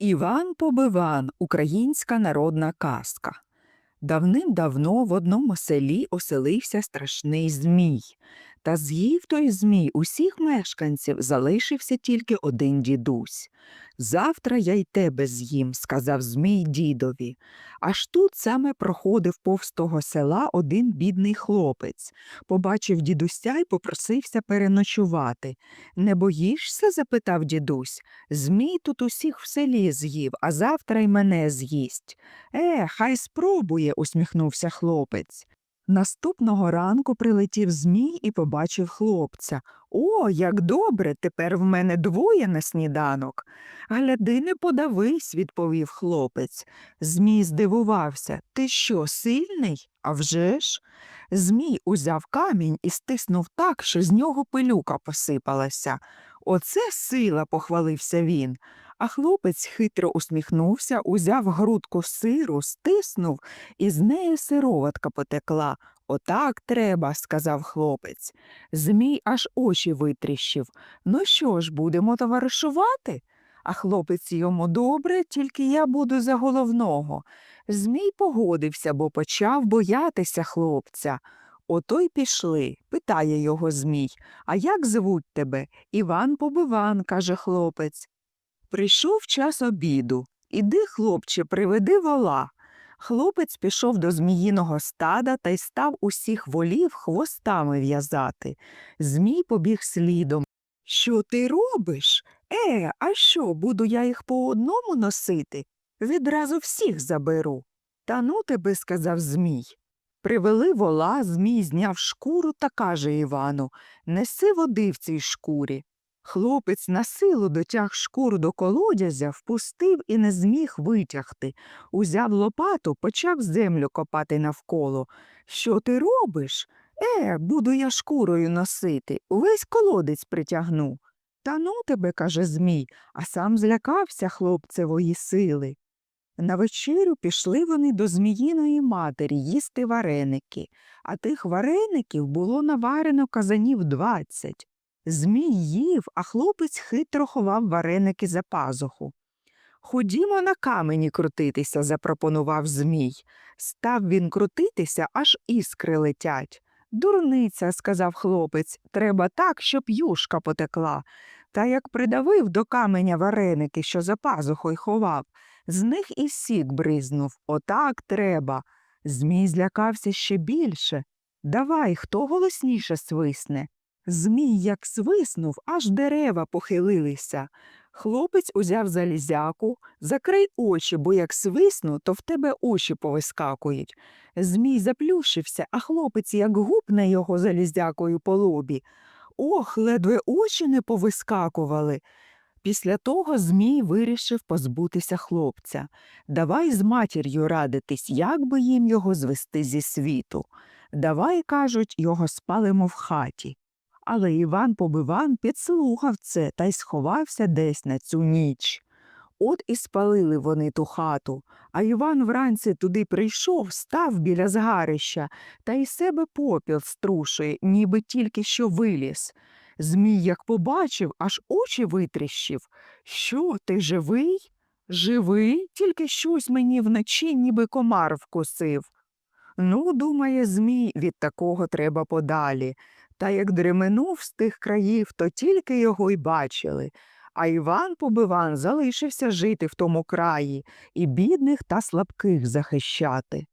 Іван Побиван українська народна казка. Давним-давно в одному селі оселився страшний змій. Та з'їв той змій усіх мешканців, залишився тільки один дідусь. Завтра я й тебе з'їм, сказав змій дідові. Аж тут саме проходив повз того села один бідний хлопець. Побачив дідуся й попросився переночувати. Не боїшся? запитав дідусь. Змій тут усіх в селі з'їв, а завтра й мене з'їсть. Е, хай спробує, усміхнувся хлопець. Наступного ранку прилетів змій і побачив хлопця. О, як добре, тепер в мене двоє на сніданок. Гляди, не подавись, відповів хлопець. Змій здивувався. Ти що, сильний? «А вже ж?» Змій узяв камінь і стиснув так, що з нього пилюка посипалася. Оце сила, похвалився він. А хлопець хитро усміхнувся, узяв грудку сиру, стиснув, і з неї сироватка потекла. Отак треба, сказав хлопець. Змій аж очі витріщив. Ну що ж, будемо товаришувати? А хлопець йому добре, тільки я буду за головного. Змій погодився, бо почав боятися хлопця. Ото й пішли, питає його Змій. А як звуть тебе? Іван Побиван, каже хлопець. Прийшов час обіду. Іди, хлопче, приведи вола. Хлопець пішов до зміїного стада та й став усіх волів хвостами в'язати. Змій побіг слідом. Що ти робиш? Е, а що, буду я їх по одному носити? Відразу всіх заберу. Та ну тебе, сказав Змій. Привели вола, Змій зняв шкуру та каже Івану Неси води в цій шкурі. Хлопець на силу дотяг шкуру до колодязя, впустив і не зміг витягти. Узяв лопату, почав землю копати навколо. Що ти робиш? Е, буду я шкурою носити, увесь колодець притягну. Та ну тебе, каже Змій, а сам злякався хлопцевої сили. На вечерю пішли вони до зміїної матері їсти вареники, а тих вареників було наварено казанів двадцять. Змій їв, а хлопець хитро ховав вареники за пазуху. Ходімо на камені крутитися, запропонував Змій. Став він крутитися, аж іскри летять. Дурниця, сказав хлопець, треба так, щоб юшка потекла. Та як придавив до каменя вареники, що за пазухою ховав, з них і сік бризнув. Отак треба. Змій злякався ще більше. Давай, хто голосніше свисне. Змій як свиснув, аж дерева похилилися. Хлопець узяв залізяку, закрий очі, бо як свисну, то в тебе очі повискакують. Змій заплющився, а хлопець як гупне його залізякою по лобі. Ох, ледве очі не повискакували. Після того Змій вирішив позбутися хлопця. Давай з матір'ю радитись, як би їм його звести зі світу. Давай, кажуть, його спалимо в хаті. Але Іван Побиван підслухав це та й сховався десь на цю ніч. От і спалили вони ту хату, а Іван вранці туди прийшов, став біля згарища та й себе попіл струшує, ніби тільки що виліз. Змій, як побачив, аж очі витріщив. Що, ти живий? Живий, тільки щось мені вночі, ніби комар вкусив. Ну, думає Змій, від такого треба подалі. Та як дременув з тих країв, то тільки його й бачили. А Іван Побиван залишився жити в тому краї і бідних та слабких захищати.